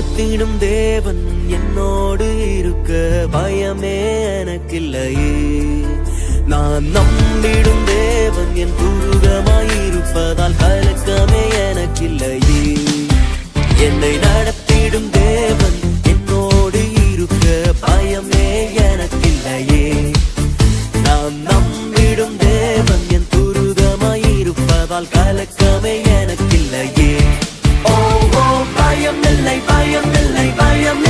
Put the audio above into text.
உலகத்தினும் தேவன் என்னோடு இருக்க பயமே எனக்கில்லை நான் நம்பிடும் தேவன் என் தூரமாயிருப்பதால் கலக்கமே எனக்கில்லை என்னை நடத்திடும் தேவன் என்னோடு இருக்க பயமே எனக்கில்லையே. நான் நம்பிடும் தேவன் என் துருதமாயிருப்பதால் கலக்கமே எனக்கில்லையே. பயம் இல்லை பயம் இல்லை பயம்